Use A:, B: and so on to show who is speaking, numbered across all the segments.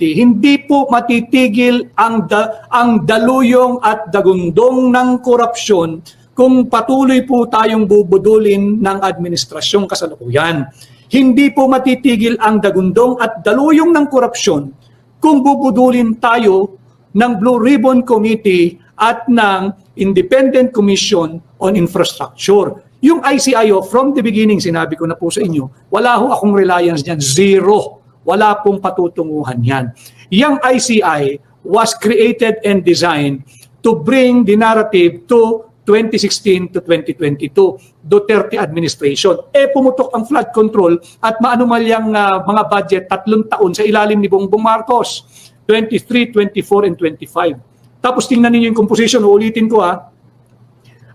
A: Hindi po matitigil ang da, ang daluyong at dagundong ng korupsyon kung patuloy po tayong bubudulin ng administrasyong kasalukuyan. Hindi po matitigil ang dagundong at daluyong ng korupsyon kung bubudulin tayo ng Blue Ribbon Committee at ng Independent Commission on Infrastructure. Yung ICIO, from the beginning, sinabi ko na po sa inyo, wala ho akong reliance dyan, zero. Wala pong patutunguhan yan. Yung ICI was created and designed to bring the narrative to 2016 to 2022, Duterte administration. Eh pumutok ang flood control at maanumalyang uh, mga budget tatlong taon sa ilalim ni Bongbong Marcos, 23, 24, and 25. Tapos tingnan ninyo yung composition, uulitin ko ha.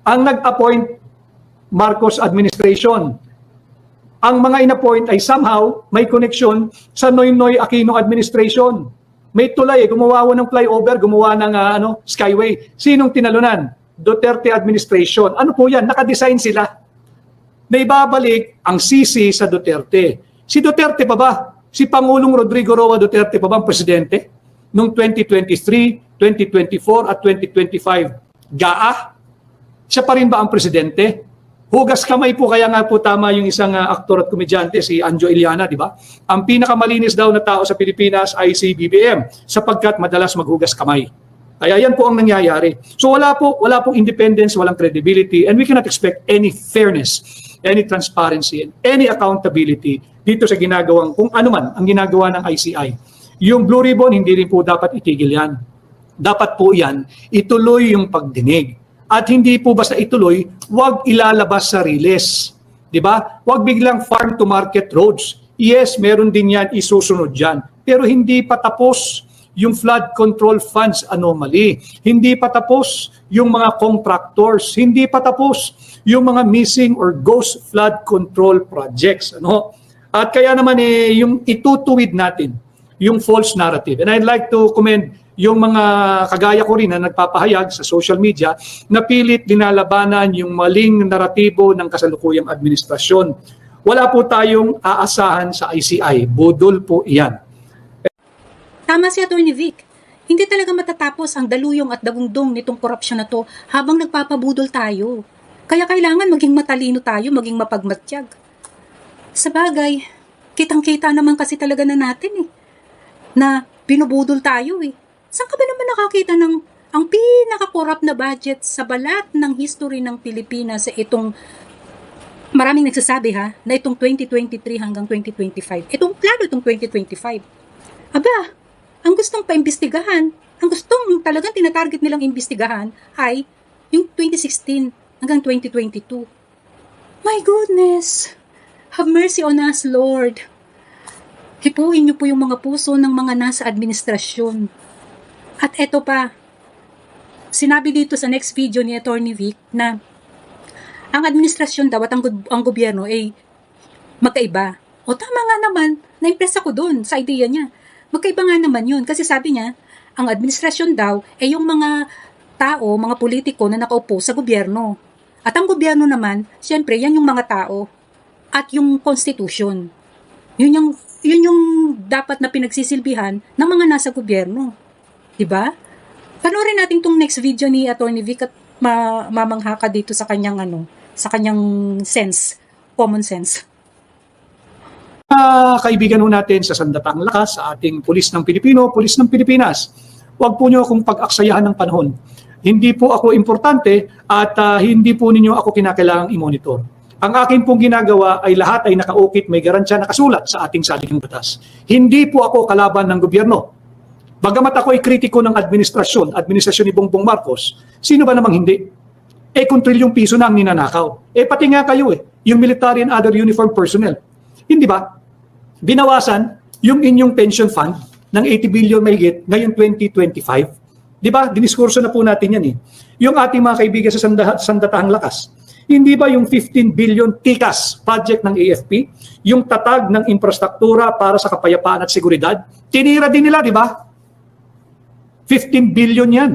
A: Ang nag-appoint Marcos administration, ang mga inappoint ay somehow may connection sa Noynoy Aquino administration. May tulay, gumawa ng flyover, gumawa ng uh, ano, skyway. Sinong tinalunan? Duterte administration. Ano po yan? Nakadesign sila. Na ibabalik ang sisi sa Duterte. Si Duterte pa ba? Si Pangulong Rodrigo Roa Duterte pa ba ang presidente? Noong 2023, 2024 at 2025. GAA? Siya pa rin ba ang presidente? Hugas kamay po, kaya nga po tama yung isang uh, aktor at komedyante, si Anjo Iliana, di ba? Ang pinakamalinis daw na tao sa Pilipinas ay si BBM sapagkat madalas maghugas kamay. Kaya yan po ang nangyayari. So wala po, wala pong independence, walang credibility, and we cannot expect any fairness, any transparency, and any accountability dito sa ginagawang, kung ano man ang ginagawa ng ICI. Yung Blue Ribbon, hindi rin po dapat itigil yan. Dapat po yan, ituloy yung pagdinig. At hindi po basta ituloy, huwag ilalabas sa riles. Di ba? Huwag biglang farm to market roads. Yes, meron din yan isusunod dyan. Pero hindi pa tapos yung flood control funds anomaly. Hindi pa tapos yung mga contractors. Hindi pa tapos yung mga missing or ghost flood control projects. Ano? At kaya naman eh, yung itutuwid natin yung false narrative. And I'd like to commend yung mga kagaya ko rin na nagpapahayag sa social media na pilit dinalabanan yung maling naratibo ng kasalukuyang administrasyon. Wala po tayong aasahan sa ICI. Budol po iyan.
B: Tama si Atty. Vic. Hindi talaga matatapos ang daluyong at dagundong nitong korupsyon na to habang nagpapabudol tayo. Kaya kailangan maging matalino tayo, maging mapagmatyag. Sa bagay, kitang-kita naman kasi talaga na natin eh, na binubudol tayo eh. Saan ka ba naman nakakita ng ang pinaka-corrupt na budget sa balat ng history ng Pilipinas sa itong maraming nagsasabi ha, na itong 2023 hanggang 2025. Itong plano itong 2025. Aba, ang gustong paimbestigahan, ang gustong talagang tinatarget nilang imbestigahan ay yung 2016 hanggang 2022. My goodness! Have mercy on us, Lord. Hipuin niyo po yung mga puso ng mga nasa administrasyon. At eto pa, sinabi dito sa next video ni Attorney Vic na ang administrasyon daw at ang, ang gobyerno ay magkaiba. O tama nga naman, na-impress ako dun sa idea niya. Magkaiba nga naman yun kasi sabi niya, ang administrasyon daw ay yung mga tao, mga politiko na nakaupo sa gobyerno. At ang gobyerno naman, siyempre, yan yung mga tao at yung constitution. Yun yung, yun yung dapat na pinagsisilbihan ng mga nasa gobyerno. 'Di ba? Panoorin natin tong next video ni Attorney Vic at ma- mamangha ka dito sa kanyang ano, sa kanyang sense, common sense.
A: Uh, kaibigan ho natin sa sandatang lakas sa ating pulis ng Pilipino, pulis ng Pilipinas. Huwag po niyo akong pag-aksayahan ng panahon. Hindi po ako importante at uh, hindi po ninyo ako kinakailangang i-monitor. Ang akin pong ginagawa ay lahat ay nakaukit, may garansya nakasulat sa ating saligang batas. Hindi po ako kalaban ng gobyerno. Bagamat ako ay kritiko ng administrasyon, administrasyon ni Bongbong Marcos, sino ba namang hindi? Eh kung trilyong piso na ang ninanakaw. Eh pati nga kayo eh, yung military and other uniform personnel. Hindi ba? Binawasan yung inyong pension fund ng 80 billion mahigit ngayon 2025. Di ba? Diniskurso na po natin yan eh. Yung ating mga kaibigan sa sanda, sandatahang lakas. Hindi ba yung 15 billion TICAS project ng AFP, yung tatag ng infrastruktura para sa kapayapaan at seguridad, tinira din nila, di ba? 15 billion yan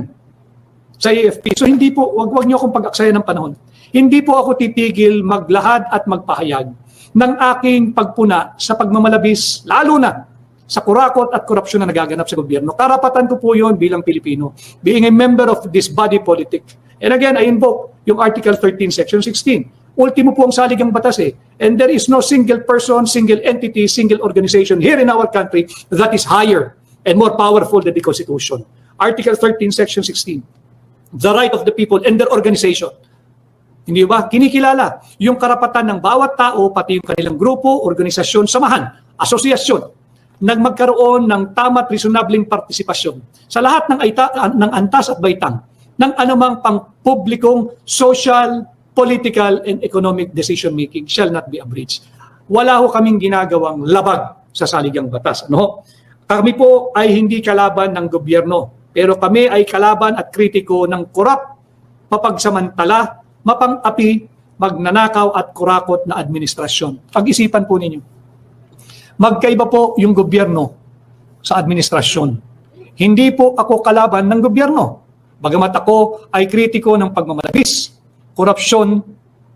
A: sa AFP. So hindi po, wag wag niyo akong pag-aksaya ng panahon. Hindi po ako titigil maglahad at magpahayag ng aking pagpuna sa pagmamalabis, lalo na sa kurakot at korupsyon na nagaganap sa gobyerno. Karapatan ko po yun bilang Pilipino, being a member of this body politic. And again, I invoke yung Article 13, Section 16. Ultimo po ang saligang batas eh. And there is no single person, single entity, single organization here in our country that is higher and more powerful than the Constitution. Article 13, Section 16. The right of the people and their organization. Hindi ba? Kinikilala yung karapatan ng bawat tao, pati yung kanilang grupo, organisasyon, samahan, asosyasyon, nag magkaroon ng tama't reasonabling partisipasyon sa lahat ng, aita, ng antas at baitang ng anumang pangpublikong social, political, and economic decision making shall not be abridged. Wala ho kaming ginagawang labag sa saligang batas. Ano? Kami po ay hindi kalaban ng gobyerno, pero kami ay kalaban at kritiko ng korap, mapagsamantala, mapang-api, magnanakaw at kurakot na administrasyon. Pag-isipan po ninyo. Magkaiba po yung gobyerno sa administrasyon. Hindi po ako kalaban ng gobyerno. Bagamat ako ay kritiko ng pagmamalabis, korupsyon,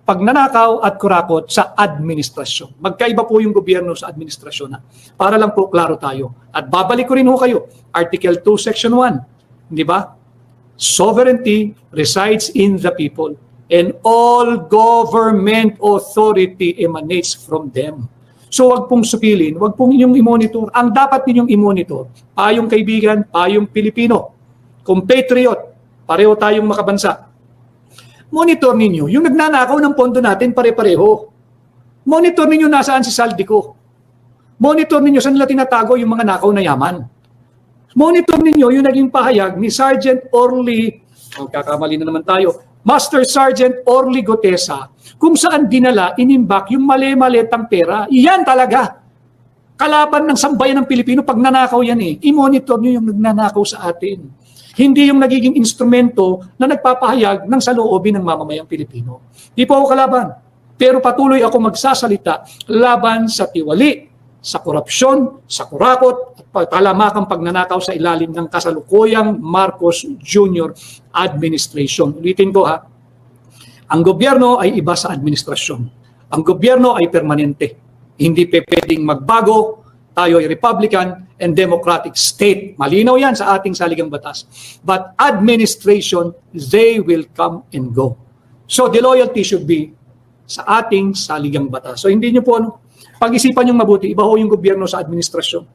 A: pagnanakaw at kurakot sa administrasyon. Magkaiba po yung gobyerno sa administrasyon. Ha? Para lang po klaro tayo. At babalik ko rin ho kayo. Article 2, Section 1. Di ba? Sovereignty resides in the people and all government authority emanates from them. So wag pong supilin, wag pong inyong i-monitor. Ang dapat ninyong i-monitor, payong kaibigan, payong Pilipino, compatriot, pareho tayong makabansa. Monitor ninyo, yung nagnanakaw ng pondo natin pare-pareho. Monitor ninyo nasaan si Saldico. Monitor ninyo saan nila tinatago yung mga nakaw na yaman. Monitor ninyo yung naging pahayag ni Sergeant Orly, ang kakamali na naman tayo, Master Sergeant Orly Gotesa, kung saan dinala, inimbak yung mali-maletang pera. Iyan talaga. Kalaban ng sambayan ng Pilipino pag nanakaw yan eh. I-monitor nyo yung nagnanakaw sa atin. Hindi yung nagiging instrumento na nagpapahayag ng saloobin ng mamamayang Pilipino. Di po ako kalaban. Pero patuloy ako magsasalita laban sa tiwali, sa korupsyon, sa kurakot, at talamakang pagnanakaw sa ilalim ng kasalukuyang Marcos Jr. administration. Ulitin ko ha, ang gobyerno ay iba sa administrasyon. Ang gobyerno ay permanente. Hindi pe pwedeng magbago. Tayo ay Republican and Democratic state. Malinaw yan sa ating saligang batas. But administration, they will come and go. So the loyalty should be sa ating saligang batas. So hindi nyo po ano, pag-isipan nyo mabuti, iba ho yung gobyerno sa administrasyon.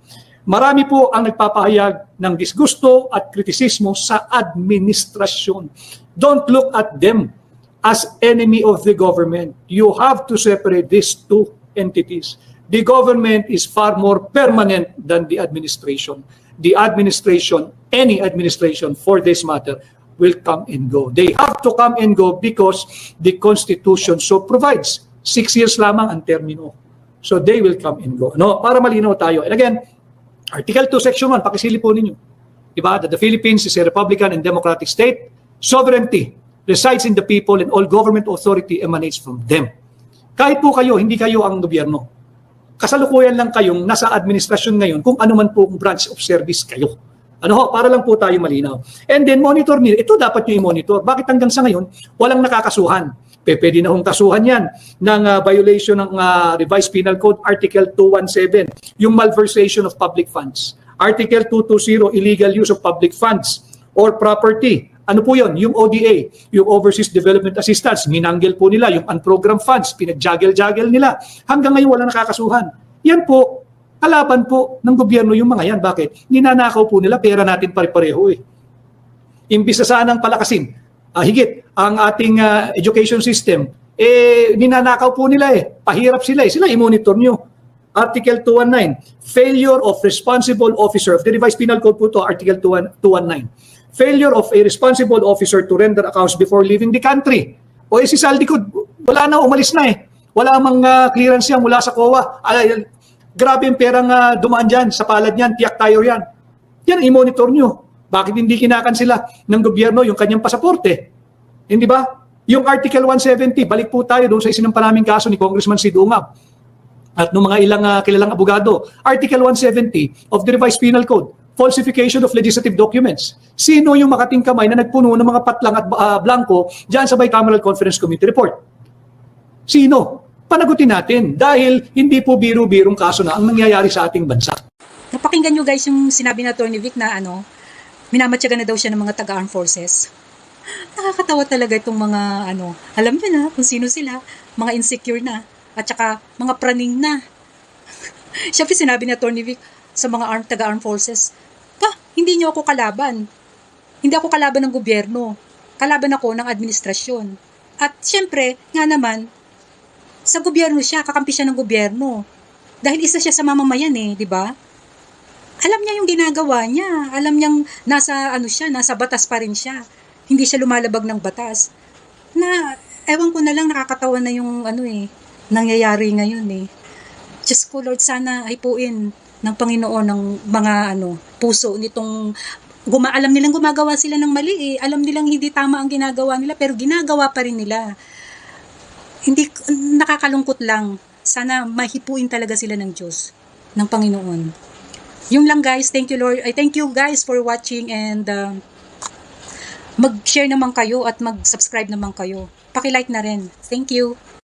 A: Marami po ang nagpapahayag ng disgusto at kritisismo sa administrasyon. Don't look at them as enemy of the government. You have to separate these two entities. The government is far more permanent than the administration. The administration, any administration for this matter, will come and go. They have to come and go because the Constitution so provides. Six years lamang ang termino. So they will come and go. No, para malinaw tayo. And again, Article 2, Section 1, pakisili po ninyo. Diba? That the Philippines is a Republican and democratic state. Sovereignty resides in the people and all government authority emanates from them. Kahit po kayo, hindi kayo ang gobyerno. Kasalukuyan lang kayong nasa administrasyon ngayon kung ano man po branch of service kayo. Ano ho, para lang po tayo malinaw. And then monitor niyo, ito dapat niyo i-monitor. Bakit hanggang sa ngayon, walang nakakasuhan? Pwede na hong kasuhan yan ng uh, violation ng uh, Revised Penal Code Article 217, yung malversation of public funds. Article 220, illegal use of public funds or property. Ano po yon? Yung ODA, yung Overseas Development Assistance, minanggil po nila yung unprogrammed funds, pinag-jaggle-jaggle nila. Hanggang ngayon wala nakakasuhan. Yan po, kalaban po ng gobyerno yung mga yan. Bakit? Ninanakaw po nila pera natin pare-pareho eh. Imbis na sanang palakasin, ah, higit ang ating ah, education system, eh, ninanakaw po nila eh. Pahirap sila eh. Sila i-monitor nyo. Article 219, failure of responsible officer of the revised penal code po to Article 219. Failure of a responsible officer to render accounts before leaving the country. O eh, si Saldico, wala na, umalis na eh. Wala mang ah, clearance yan mula sa COA. Ay, grabe yung perang ah, dumaan dyan, sa palad niyan, tiyak tayo yan. Yan, i-monitor nyo. Bakit hindi kinakansila ng gobyerno yung kanyang pasaporte? Hindi ba? Yung Article 170, balik po tayo doon sa isinampa naming kaso ni Congressman Sid Ungab at ng mga ilang uh, kilalang abogado. Article 170 of the Revised Penal Code, falsification of legislative documents. Sino yung makating kamay na nagpuno ng mga patlang at uh, blanco dyan sa Bicameral Conference Committee report? Sino? Panagutin natin dahil hindi po biro-birong kaso na ang nangyayari sa ating bansa.
B: Napakinggan nyo guys yung sinabi na Attorney Vic na ano, minamatyagan na daw siya ng mga taga-armed forces. Nakakatawa talaga itong mga ano, alam niyo na kung sino sila, mga insecure na, at saka mga praning na. Siyempre sinabi ni Attorney Vic sa mga armed, taga-armed forces, pa, hindi niyo ako kalaban. Hindi ako kalaban ng gobyerno. Kalaban ako ng administrasyon. At siyempre, nga naman, sa gobyerno siya, kakampi siya ng gobyerno. Dahil isa siya sa mamamayan eh, di ba? Alam niya yung ginagawa niya. Alam niyang nasa ano siya, nasa batas pa rin siya. Hindi siya lumalabag ng batas. Na, ewan ko na lang nakakatawa na yung ano eh, nangyayari ngayon eh. Diyos ko Lord, sana ay puin ng Panginoon ng mga ano, puso nitong guma alam nilang gumagawa sila ng mali eh. Alam nilang hindi tama ang ginagawa nila pero ginagawa pa rin nila. Hindi nakakalungkot lang. Sana mahipuin talaga sila ng Diyos, ng Panginoon. Yung lang guys, thank you Lord. I thank you guys for watching and uh, mag-share naman kayo at mag-subscribe naman kayo. Paki-like na rin. Thank you.